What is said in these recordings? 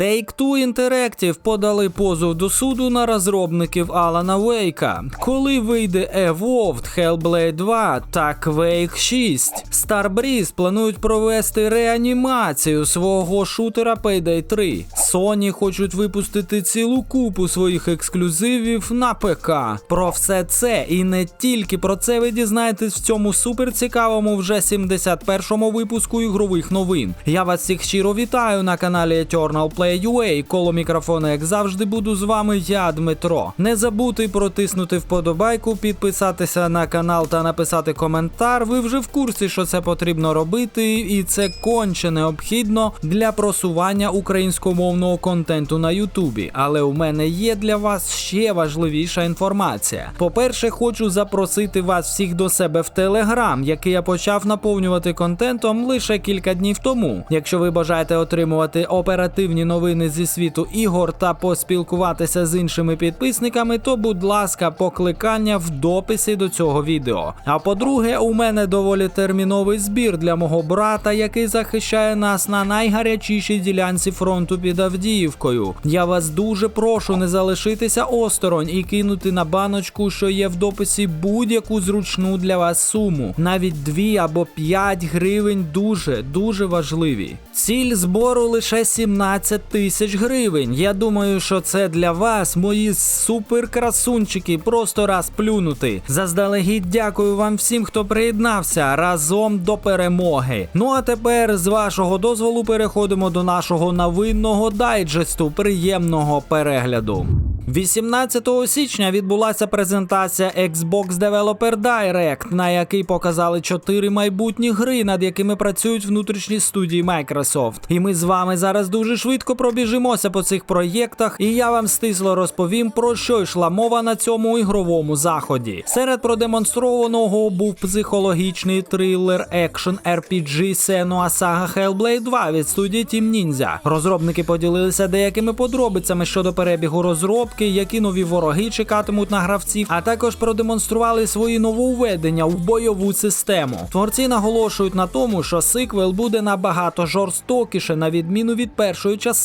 Take-Two Interactive подали позов до суду на розробників Алана Вейка. Коли вийде Evolved, Hellblade 2 та Quake 6, Starbreeze планують провести реанімацію свого шутера Payday 3. Sony хочуть випустити цілу купу своїх ексклюзивів на ПК. Про все це і не тільки про це ви дізнаєтесь в цьому суперцікавому вже 71-му випуску ігрових новин. Я вас всіх щиро вітаю на каналі Eternal Play UA. Коло мікрофона, як завжди, буду з вами я, Дмитро. Не забудьте протиснути вподобайку, підписатися на канал та написати коментар. Ви вже в курсі, що це потрібно робити, і це конче необхідно для просування українськомовного контенту на Ютубі. Але у мене є для вас ще важливіша інформація. По-перше, хочу запросити вас всіх до себе в Телеграм, який я почав наповнювати контентом лише кілька днів тому. Якщо ви бажаєте отримувати оперативні новини зі світу ігор та поспілкуватися з іншими підписниками, то будь ласка, покликання в дописі до цього відео. А по-друге, у мене доволі терміновий збір для мого брата, який захищає нас на найгарячішій ділянці фронту під Авдіївкою. Я вас дуже прошу не залишитися осторонь і кинути на баночку, що є в дописі будь-яку зручну для вас суму. Навіть 2 або 5 гривень дуже дуже важливі. Ціль збору лише 17 тисяч гривень. Я думаю, що це для вас, мої суперкрасунчики, просто раз плюнути. Заздалегідь дякую вам всім, хто приєднався разом до перемоги. Ну а тепер, з вашого дозволу, переходимо до нашого новинного дайджесту. Приємного перегляду. 18 січня відбулася презентація Xbox Developer Direct, на якій показали чотири майбутні гри, над якими працюють внутрішні студії Microsoft. І ми з вами зараз дуже швидко пробіжимося по цих проєктах, і я вам стисло розповім, про що йшла мова на цьому ігровому заході. Серед продемонстрованого був психологічний трилер екшен RPG Senua Saga Hellblade 2 від студії Team Ninja. Розробники поділилися деякими подробицями щодо перебігу розробки які нові вороги чекатимуть на гравців, а також продемонстрували свої нововведення в бойову систему. Творці наголошують на тому, що сиквел буде набагато жорстокіше, на відміну від першої частини,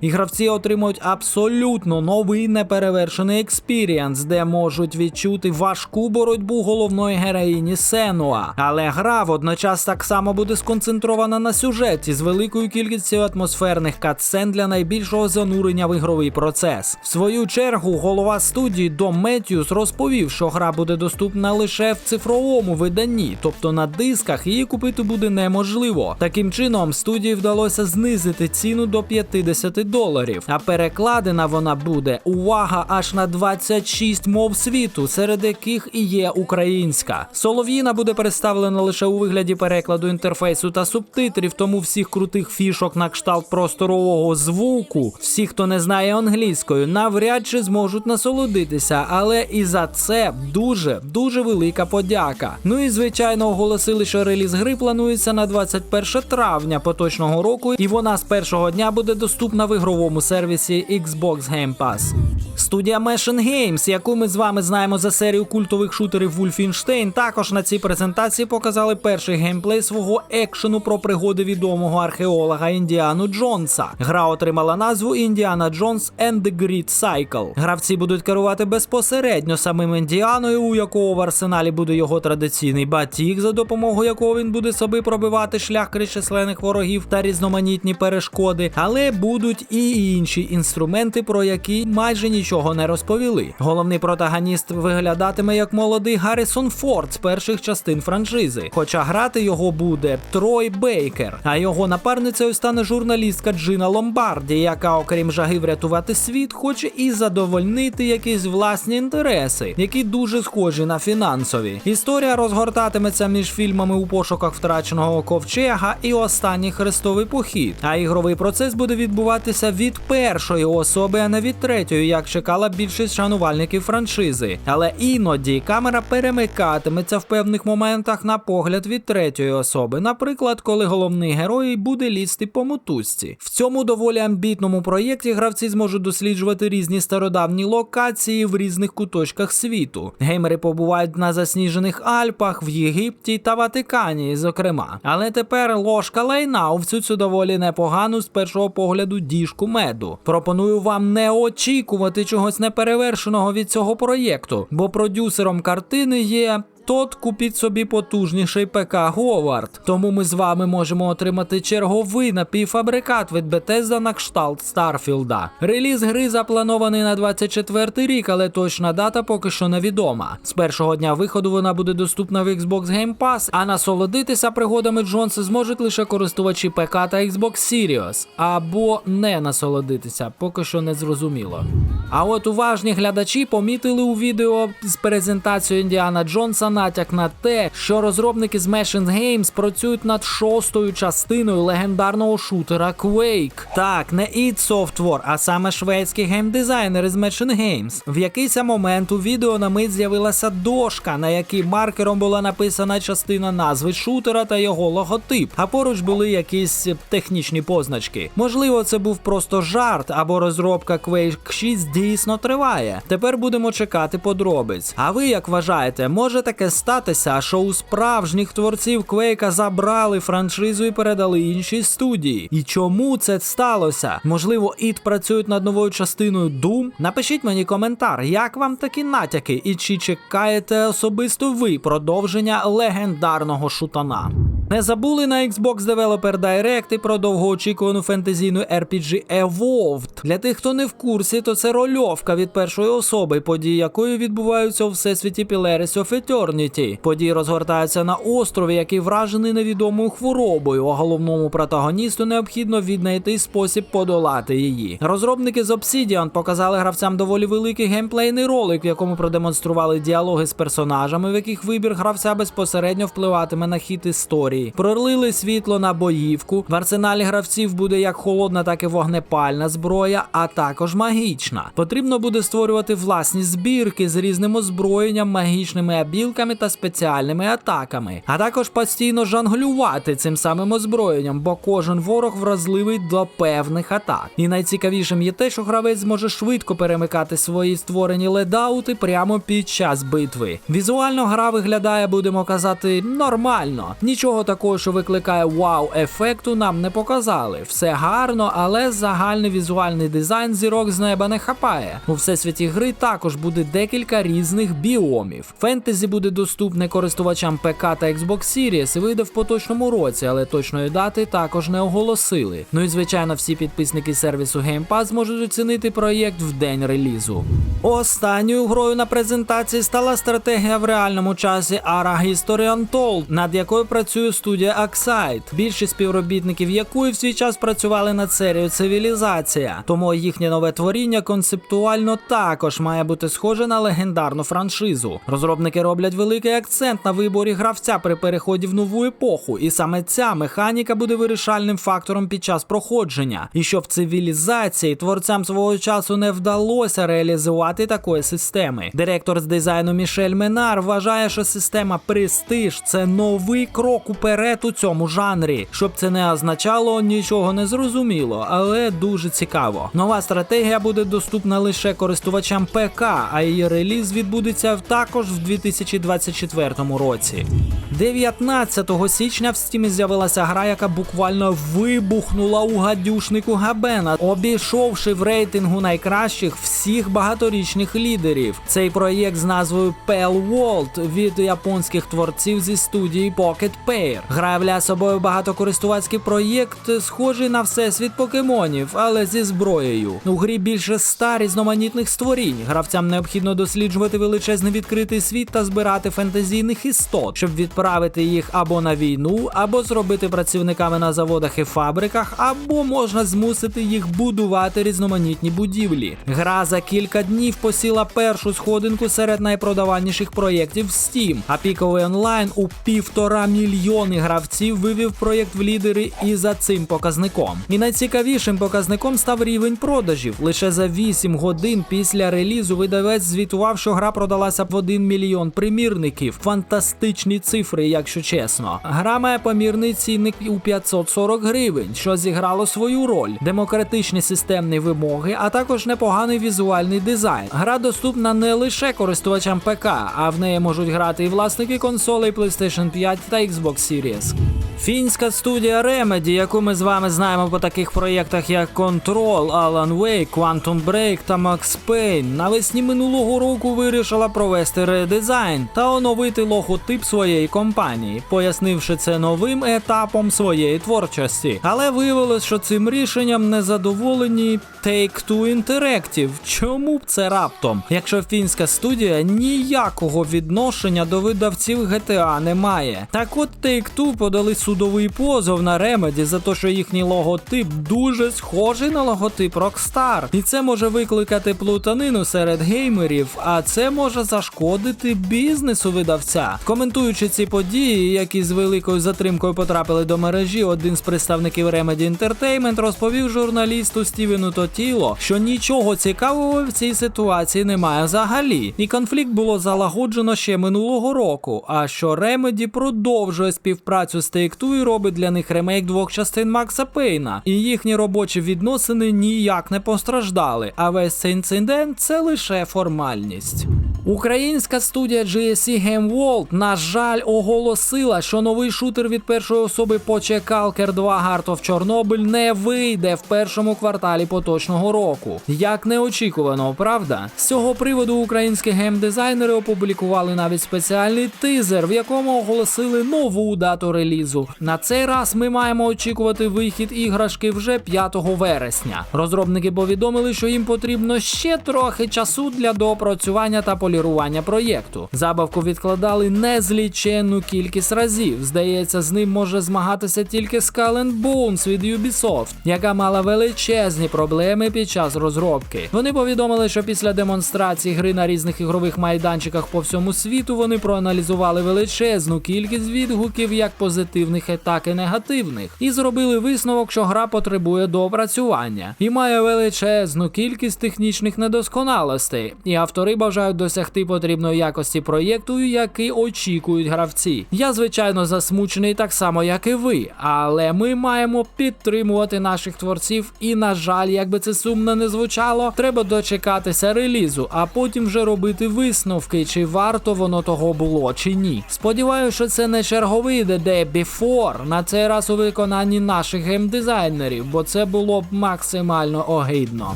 і гравці отримують абсолютно новий неперевершений експіріанс, де можуть відчути важку боротьбу головної героїні Сенуа. Але гра водночас так само буде сконцентрована на сюжеті з великою кількістю атмосферних катсцен для найбільшого занурення в ігровий процес. В свою чергу голова студії Дом Меттьюс розповів, що гра буде доступна лише в цифровому виданні, тобто на дисках її купити буде неможливо. Таким чином, студії вдалося знизити ціну до 50 доларів, а перекладена вона буде увага аж на 26 мов світу, серед яких і є українська. Солов'їна буде представлена лише у вигляді перекладу інтерфейсу та субтитрів, тому всіх крутих фішок на кшталт просторового звуку, всі, хто не знає англійською, навряд чи зможуть насолодитися, але і за це дуже дуже велика подяка. Ну і звичайно оголосили, що реліз гри планується на 21 травня поточного року, і вона з першого дня буде доступна в ігровому сервісі Xbox Game Pass. Студія Machine Games, яку ми з вами знаємо за серію культових шутерів Wolfenstein, також на цій презентації показали перший геймплей свого екшену про пригоди відомого археолога Індіану Джонса. Гра отримала назву Індіана Джонс and the Great Cycle. Гравці будуть керувати безпосередньо самим Індіаною, у якого в арсеналі буде його традиційний батіг, за допомогою якого він буде собі пробивати шлях крізь численних ворогів та різноманітні перешкоди, але будуть і інші інструменти, про які майже нічого не розповіли. Головний протагоніст виглядатиме як молодий Гаррісон Форд з перших частин франшизи. Хоча грати його буде Трой Бейкер, а його напарницею стане журналістка Джина Ломбарді, яка, окрім жаги врятувати світ, хоче і задовольнити якісь власні інтереси, які дуже схожі на фінансові. Історія розгортатиметься між фільмами у пошуках втраченого ковчега і останній хрестовий похід. А ігровий процес буде відбуватися від першої особи, а не від третьої, як чекала більшість шанувальників франшизи. Але іноді камера перемикатиметься в певних моментах на погляд від третьої особи, наприклад, коли головний герой буде лізти по мотузці. В цьому доволі амбітному проєкті гравці зможуть досліджувати різні стародавні локації в різних куточках світу. Геймери побувають на засніжених Альпах, в Єгипті та Ватикані, зокрема. Але тепер ложка лайна у цю цю доволі непогану з першого погляду діжку меду. Пропоную вам не очікувати чогось неперевершеного від цього проєкту, бо продюсером картини є. Тот купіть собі потужніший ПК Говард. Тому ми з вами можемо отримати черговий напівфабрикат від Bethesda на кшталт Старфілда. Реліз гри запланований на 24 рік, але точна дата поки що невідома. З першого дня виходу вона буде доступна в Xbox Game Pass, а насолодитися пригодами Джонса зможуть лише користувачі ПК та Xbox Series. Або не насолодитися, поки що не зрозуміло. А от уважні глядачі помітили у відео з презентацією Індіана Джонса натяк на те, що розробники з Machine Games працюють над шостою частиною легендарного шутера Quake. Так, не id Software, а саме шведські геймдизайнери з Machine Games. В якийсь момент у відео на мить з'явилася дошка, на якій маркером була написана частина назви шутера та його логотип, а поруч були якісь технічні позначки. Можливо, це був просто жарт, або розробка Quake 6 дійсно триває. Тепер будемо чекати подробиць. А ви як вважаєте, може таке статися, що у справжніх творців Квейка забрали франшизу і передали іншій студії? І чому це сталося? Можливо, ІТ працюють над новою частиною Doom? Напишіть мені коментар, як вам такі натяки, і чи чекаєте особисто ви продовження легендарного шутана? Не забули на Xbox Developer Direct і про довгоочікувану фентезійну RPG Evolved. Для тих, хто не в курсі, то це рольовка від першої особи, події якої відбуваються у всесвіті Pillars of Eternity. Події розгортаються на острові, який вражений невідомою хворобою. А головному протагоністу необхідно віднайти спосіб подолати її. Розробники з Obsidian показали гравцям доволі великий геймплейний ролик, в якому продемонстрували діалоги з персонажами, в яких вибір гравця безпосередньо впливатиме на хід історії. Пролили світло на боївку. В арсеналі гравців буде як холодна, так і вогнепальна зброя, а також магічна. Потрібно буде створювати власні збірки з різним озброєнням, магічними абілками та спеціальними атаками, а також постійно жонглювати цим самим озброєнням, бо кожен ворог вразливий до певних атак. І найцікавішим є те, що гравець зможе швидко перемикати свої створені ледаути прямо під час битви. Візуально гра виглядає, будемо казати, нормально. Нічого такого, що викликає вау-ефекту, нам не показали. Все гарно, але загальний візуальний дизайн зірок з неба не хапає. У всесвіті гри також буде декілька різних біомів. Фентезі буде доступне користувачам ПК та Xbox Series і вийде в поточному році, але точної дати також не оголосили. Ну і звичайно, всі підписники сервісу Game Pass зможуть оцінити проєкт в день релізу. Останньою грою на презентації стала стратегія в реальному часі Ara History Untold, над якою працює студія Axide, більшість співробітників якої в свій час працювали над серією Цивілізація. Тому їхнє нове творіння концептуально також має бути схоже на легендарну франшизу. Розробники роблять великий акцент на виборі гравця при переході в нову епоху, і саме ця механіка буде вирішальним фактором під час проходження. І що в цивілізації творцям свого часу не вдалося реалізувати такої системи. Директор з дизайну Мішель Менар вважає, що система Престиж це новий крок уперед у цьому жанрі. Щоб це не означало, нічого не зрозуміло, але дуже цікаво. Нова стратегія буде доступна лише користувачам ПК, а її реліз відбудеться також в 2024 році. 19 січня в стімі з'явилася гра, яка буквально вибухнула у гадюшнику Габена, обійшовши в рейтингу найкращих всіх багаторічних лідерів. Цей проєкт з назвою Pale World від японських творців зі студії Pocket Pair. Гра являє собою багатокористувацький проєкт, схожий на всесвіт покемонів, але зі зброєю. У грі більше ста різноманітних створінь. Гравцям необхідно досліджувати величезний відкритий світ та збирати фентезійних істот, щоб відправити їх або на війну, або зробити працівниками на заводах і фабриках, або можна змусити їх будувати різноманітні будівлі. Гра за кілька днів посіла першу сходинку серед найпродаваніших проєктів в Steam, а піковий онлайн у півтора мільйона мільйони гравців вивів проєкт в лідери і за цим показником. І найцікавішим показником став рівень продажів. Лише за 8 годин після релізу видавець звітував, що гра продалася в 1 мільйон примірників. Фантастичні цифри, якщо чесно. Гра має помірний цінник у 540 гривень, що зіграло свою роль, демократичні системні вимоги, а також непоганий візуальний дизайн. Гра доступна не лише користувачам ПК, а в неї можуть грати і власники консолей PlayStation 5 та Xbox Series. Фінська студія Remedy, яку ми з вами знаємо по таких проєктах як Control, Alan Wake, Quantum Break та Max Payne, навесні минулого року вирішила провести редизайн та оновити логотип своєї компанії, пояснивши це новим етапом своєї творчості. Але виявилось, що цим рішенням не задоволені Take-Two Interactive. Чому б це раптом? Якщо фінська студія ніякого відношення до видавців GTA не має. Так от Take-Two подали судовий позов на Remedy за те, що їхній логотип дуже схожий на логотип Rockstar. І це може викликати плутанину серед геймерів, а це може зашкодити бізнесу видавця. Коментуючи ці події, які з великою затримкою потрапили до мережі, один з представників Remedy Entertainment розповів журналісту Стівену Тотіло, що нічого цікавого в цій ситуації немає взагалі, і конфлікт було залагоджено ще минулого року. А що Remedy продовжує співпрацю з Take-Two і робить для них ремейк двох частин Макса Пейна, і їхні робочі відносини ніяк не постраждали. А весь цей інцидент це лише формальність. Українська студія GSC Game World, на жаль, оголосила, що новий шутер від першої особи Почекалкер 2 Heart of Chernobyl не вийде в першому кварталі поточного року. Як неочікувано, правда? З цього приводу українські геймдизайнери опублікували навіть спеціальний тизер, в якому оголосили нову дату релізу. На цей раз ми маємо очікувати вихід іграшки вже 5 вересня. Розробники повідомили, що їм потрібно ще трохи часу для доопрацювання та полірування проєкту. Забавку відкладали незліченну кількість разів. Здається, з ним може змагатися тільки Skull Bones від Ubisoft, яка мала величезні проблеми під час розробки. Вони повідомили, що після демонстрації гри на різних ігрових майданчиках по всьому світу вони проаналізували величезну кількість відгуків як позитивних, так і негативних, і зробили висновок, що гра потребує доопрацювання і має величезну кількість технічних недосконалостей. І автори бажають досягти потрібної якості проєкту, який очікують гравці. Я звичайно засмучений так само, як і ви, але ми маємо підтримувати наших творців. І на жаль, якби це сумно не звучало, треба дочекатися релізу, а потім вже робити висновки, чи варто воно того було, чи ні. Сподіваюся, що це не черговий The Day Before, на цей раз у виконанні наших геймдизайнерів, бо це було б максимально огидно.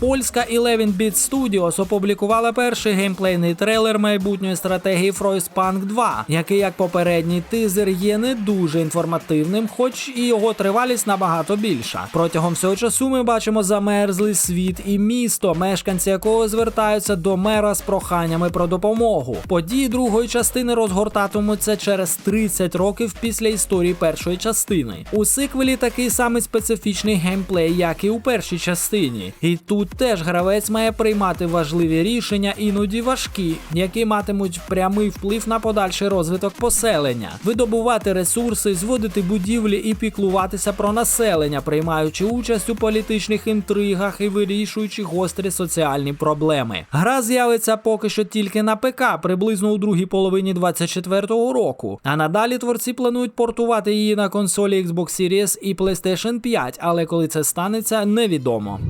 Польська 11-Bit Studios опублікувала перший геймплейний трейлер майбутньої стратегії Frostpunk 2, який, як попередній тизер, є не дуже інформативним, хоч і його тривалість набагато більша. Протягом всього часу ми бачимо замерзлий світ і місто, мешканці якого звертаються до мера з проханнями про допомогу. Події другої частини розгортатимуться через 30 років після історії першої частини. У сиквелі такий самий специфічний геймплей, як і у першій частині. І тут теж гравець має приймати важливі рішення, іноді важкі, які матимуть прямий вплив на подальший розвиток поселення, видобувати ресурси, зводити будівлі і піклуватися про населення, приймаючи участь у політичних інтригах і вирішуючи гострі соціальні проблеми. Гра з'явиться поки що тільки на ПК, приблизно у другій половині 24-го року. А надалі творці планують портувати її на консолі Xbox Series і PlayStation 5, але коли це станеться, невідомо.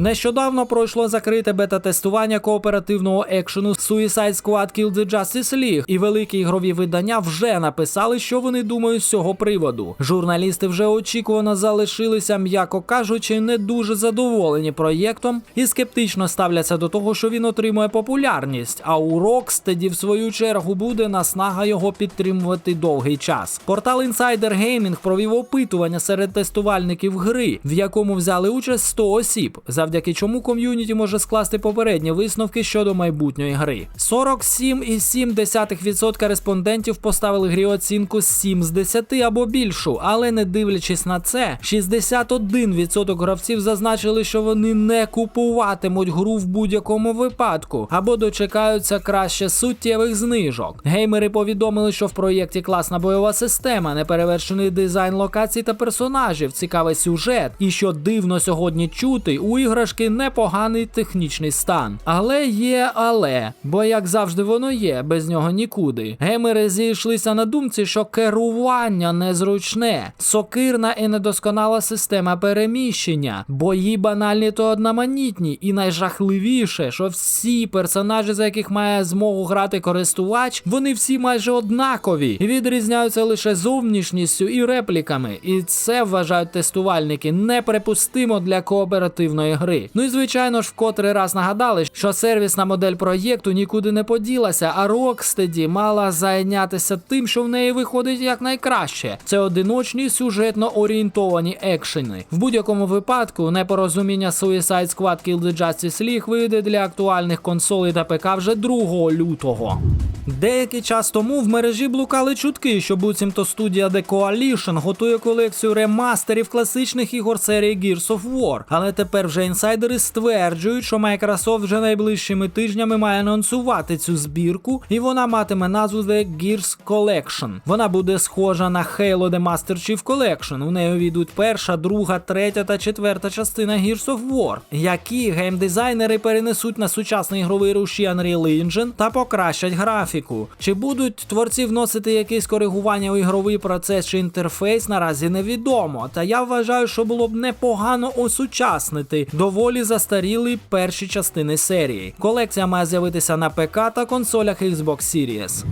Нещодавно пройшло закрите бета-тестування кооперативного екшену Suicide Squad Kill the Justice League, і великі ігрові видання вже написали, що вони думають з цього приводу. Журналісти вже очікувано залишилися, м'яко кажучи, не дуже задоволені проєктом і скептично ставляться до того, що він отримує популярність. А у Rocksteady, в свою чергу, буде наснага його підтримувати довгий час. Портал Insider Gaming провів опитування серед тестувальників гри, в якому взяли участь 100 осіб. Завдяки чому ком'юніті може скласти попередні висновки щодо майбутньої гри. 47,7% респондентів поставили грі оцінку 7 з 10 або більшу, але не дивлячись на це, 61% гравців зазначили, що вони не купуватимуть гру в будь-якому випадку або дочекаються краще суттєвих знижок. Геймери повідомили, що в проєкті класна бойова система, неперевершений дизайн локацій та персонажів, цікавий сюжет, і що дивно сьогодні чути, у іграшки непоганий технічний стан. Але є але, бо як завжди воно є, без нього нікуди. Геймери зійшлися на думці, що керування незручне, сокирна і недосконала система переміщення, бої банальні то одноманітні, і найжахливіше, що всі персонажі, за яких має змогу грати користувач, вони всі майже однакові і відрізняються лише зовнішністю і репліками. І це вважають тестувальники неприпустимо для кооперативної гри. Ну і звичайно ж, вкотре раз нагадали, що сервісна модель проєкту нікуди не поділася, а Rocksteady мала зайнятися тим, що в неї виходить якнайкраще. Це одиночні сюжетно орієнтовані екшени. В будь-якому випадку непорозуміння Suicide Squad Kill the Justice League вийде для актуальних консолей та ПК вже 2 лютого. Деякий час тому в мережі блукали чутки, що буцімто студія The Coalition готує колекцію ремастерів класичних ігор серії Gears of War. Але тепер вже інсайдери стверджують, що Microsoft вже найближчими тижнями має анонсувати цю збірку, і вона матиме назву The Gears Collection. Вона буде схожа на Halo The Master Chief Collection. У неї увійдуть перша, друга, третя та четверта частина Gears of War, які геймдизайнери перенесуть на сучасний ігровий руші Unreal Engine та покращать графіку. Чи будуть творці вносити якісь коригування у ігровий процес чи інтерфейс, наразі невідомо. Та я вважаю, що було б непогано осучаснити доволі застарілі перші частини серії. Колекція має з'явитися на ПК та консолях Xbox Series.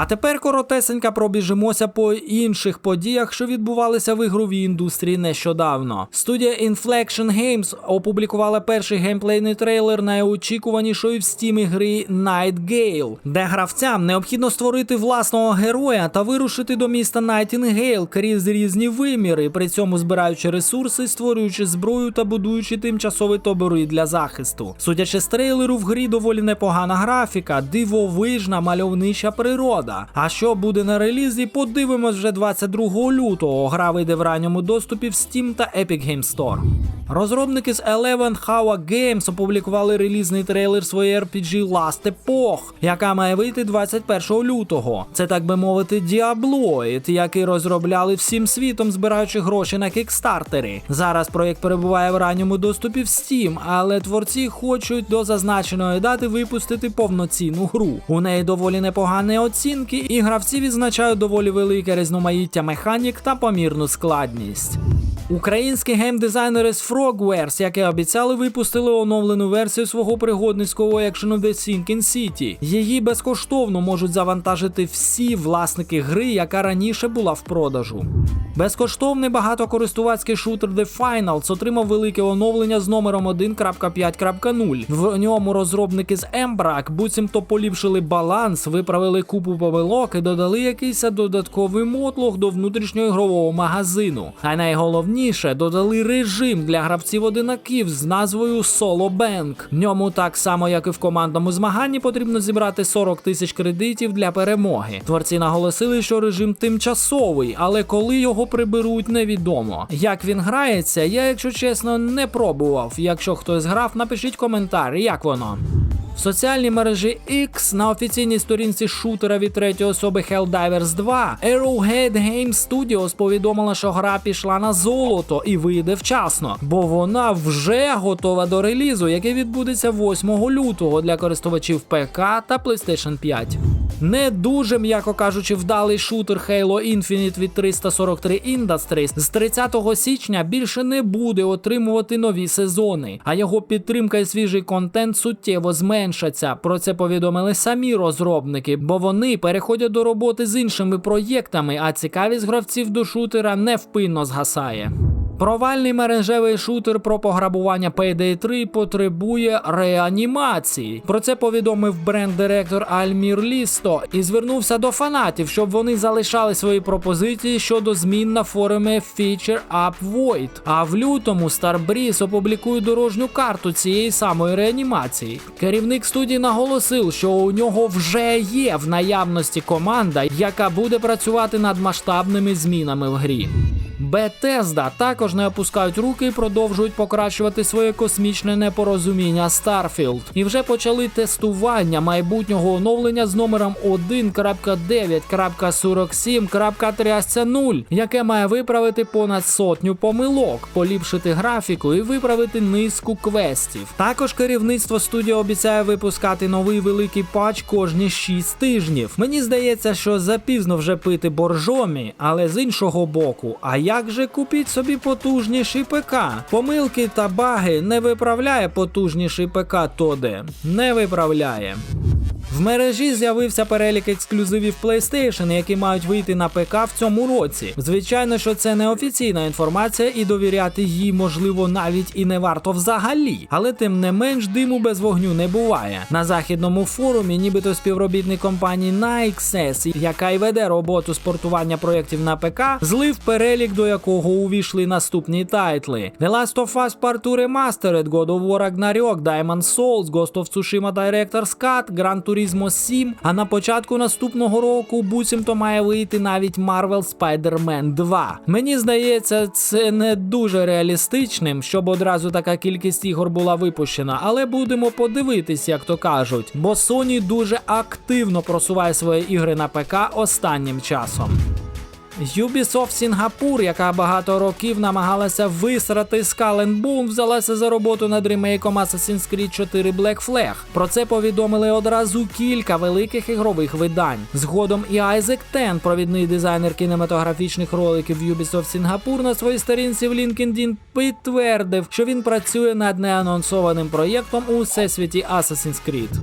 А тепер коротесенько пробіжимося по інших подіях, що відбувалися в ігровій індустрії нещодавно. Студія Inflection Games опублікувала перший геймплейний трейлер найочікуванішої в Steam гри Night де гравцям необхідно створити власного героя та вирушити до міста Найтінгейл крізь різні виміри, при цьому збираючи ресурси, створюючи зброю та будуючи тимчасові табори для захисту. Судячи з трейлеру, в грі доволі непогана графіка, дивовижна мальовнича природа. А що буде на релізі, подивимось вже 22 лютого. Гра вийде в ранньому доступі в Steam та Epic Games Store. Розробники з Eleven Hour Games опублікували релізний трейлер своєї RPG Last Epoch, яка має вийти 21 лютого. Це так би мовити, Діаблоїд, який розробляли всім світом, збираючи гроші на кікстартери. Зараз проєкт перебуває в ранньому доступі в Steam, але творці хочуть до зазначеної дати випустити повноцінну гру. У неї доволі непогані оцінки, і гравці відзначають доволі велике різноманіття механік та помірну складність. Українські геймдизайнери з Frogwares, як і обіцяли, випустили оновлену версію свого пригодницького екшену The Sinking City. Її безкоштовно можуть завантажити всі власники гри, яка раніше була в продажу. Безкоштовний багатокористувацький шутер The Finals отримав велике оновлення з номером 1.5.0. В ньому розробники з Embrack буцімто поліпшили баланс, виправили купу помилок і додали якийсь додатковий мотлох до внутрішньоігрового магазину. А найголовніше додали режим для гравців одинаків з назвою Bank. В ньому так само, як і в командному змаганні, потрібно зібрати 40 тисяч кредитів для перемоги. Творці наголосили, що режим тимчасовий, але коли його приберуть, невідомо. Як він грається, я, якщо чесно, не пробував. Якщо хтось грав, напишіть коментар, як воно. В соціальній мережі X на офіційній сторінці шутера від третьої особи Helldivers 2 Arrowhead Game Studios повідомила, що гра пішла на золото і вийде вчасно, бо вона вже готова до релізу, який відбудеться 8 лютого для користувачів ПК та PlayStation 5. Не дуже, м'яко кажучи, вдалий шутер Halo Infinite від 343 Industries з 30 січня більше не буде отримувати нові сезони, а його підтримка і свіжий контент суттєво зменшаться. Про це повідомили самі розробники, бо вони переходять до роботи з іншими проєктами, а цікавість гравців до шутера невпинно згасає. Провальний мережевий шутер про пограбування Payday 3 потребує реанімації. Про це повідомив бренд-директор Альмір Лісто і звернувся до фанатів, щоб вони залишали свої пропозиції щодо змін на форумі Feature Up Void. А в лютому Starbreeze опублікує дорожню карту цієї самої реанімації. Керівник студії наголосив, що у нього вже є в наявності команда, яка буде працювати над масштабними змінами в грі. Bethesda також не опускають руки і продовжують покращувати своє космічне непорозуміння Starfield. І вже почали тестування майбутнього оновлення з номером 1.9.47.30, яке має виправити понад сотню помилок, поліпшити графіку і виправити низку квестів. Також керівництво студії обіцяє випускати новий великий патч кожні 6 тижнів. Мені здається, що запізно вже пити боржомі, але з іншого боку, а як же купіть собі потужніший ПК? Помилки та баги не виправляє потужніший ПК Тоде. Не виправляє. В мережі з'явився перелік ексклюзивів PlayStation, які мають вийти на ПК в цьому році. Звичайно, що це не офіційна інформація, і довіряти їй можливо навіть і не варто взагалі. Але тим не менш диму без вогню не буває. На західному форумі, нібито співробітник компанії Nixes, яка й веде роботу з портування проєктів на ПК, злив перелік, до якого увійшли наступні тайтли: The Last of Us Part 2 Remastered, God of War Ragnarok, Diamond Souls, Ghost of Tsushima Director's Cut, Gran Turismo 7, а на початку наступного року буцімто має вийти навіть Marvel Spider-Man 2. Мені здається, це не дуже реалістичним, щоб одразу така кількість ігор була випущена, але будемо подивитись, як то кажуть, бо Sony дуже активно просуває свої ігри на ПК останнім часом. Ubisoft Сінгапур, яка багато років намагалася висрати Skull and взялася за роботу над ремейком Assassin's Creed 4 Black Flag. Про це повідомили одразу кілька великих ігрових видань. Згодом і Isaac Ten, провідний дизайнер кінематографічних роликів Ubisoft Сінгапур, на своїй сторінці в LinkedIn підтвердив, що він працює над неанонсованим проєктом у всесвіті Assassin's Creed.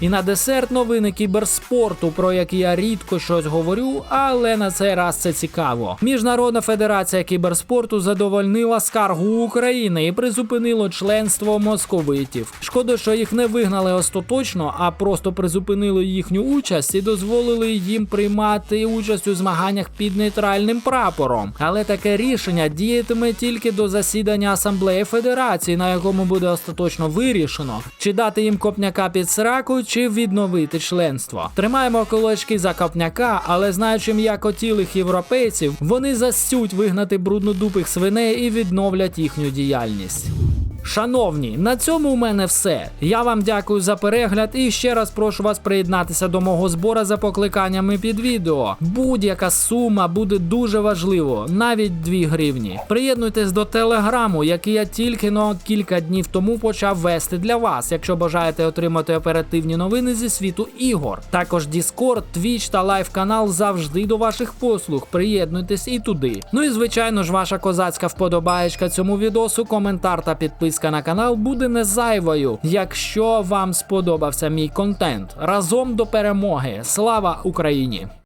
І на десерт новини кіберспорту, про які я рідко щось говорю, але на цей раз це цікаво. Міжнародна федерація кіберспорту задовольнила скаргу України і призупинило членство московитів. Шкода, що їх не вигнали остаточно, а просто призупинили їхню участь і дозволили їм приймати участь у змаганнях під нейтральним прапором. Але таке рішення діятиме тільки до засідання асамблеї федерації, на якому буде остаточно вирішено, чи дати їм копняка під сраку, чи відновити членство. Тримаємо кулачки за копняка, але знаючи м'якотілих європейців, вони засють вигнати бруднодупих свиней і відновлять їхню діяльність. Шановні, на цьому у мене все. Я вам дякую за перегляд і ще раз прошу вас приєднатися до мого збора за покликаннями під відео. Будь-яка сума буде дуже важливо, навіть 2 гривні. Приєднуйтесь до телеграму, який я тільки но кілька днів тому почав вести для вас, якщо бажаєте отримати оперативні новини зі світу ігор. Також Discord, Twitch та лайв канал завжди до ваших послуг. Приєднуйтесь і туди. Ну і звичайно ж, ваша козацька вподобаєчка цьому відосу, коментар та підписка на канал буде не зайвою, якщо вам сподобався мій контент. Разом до перемоги. Слава Україні!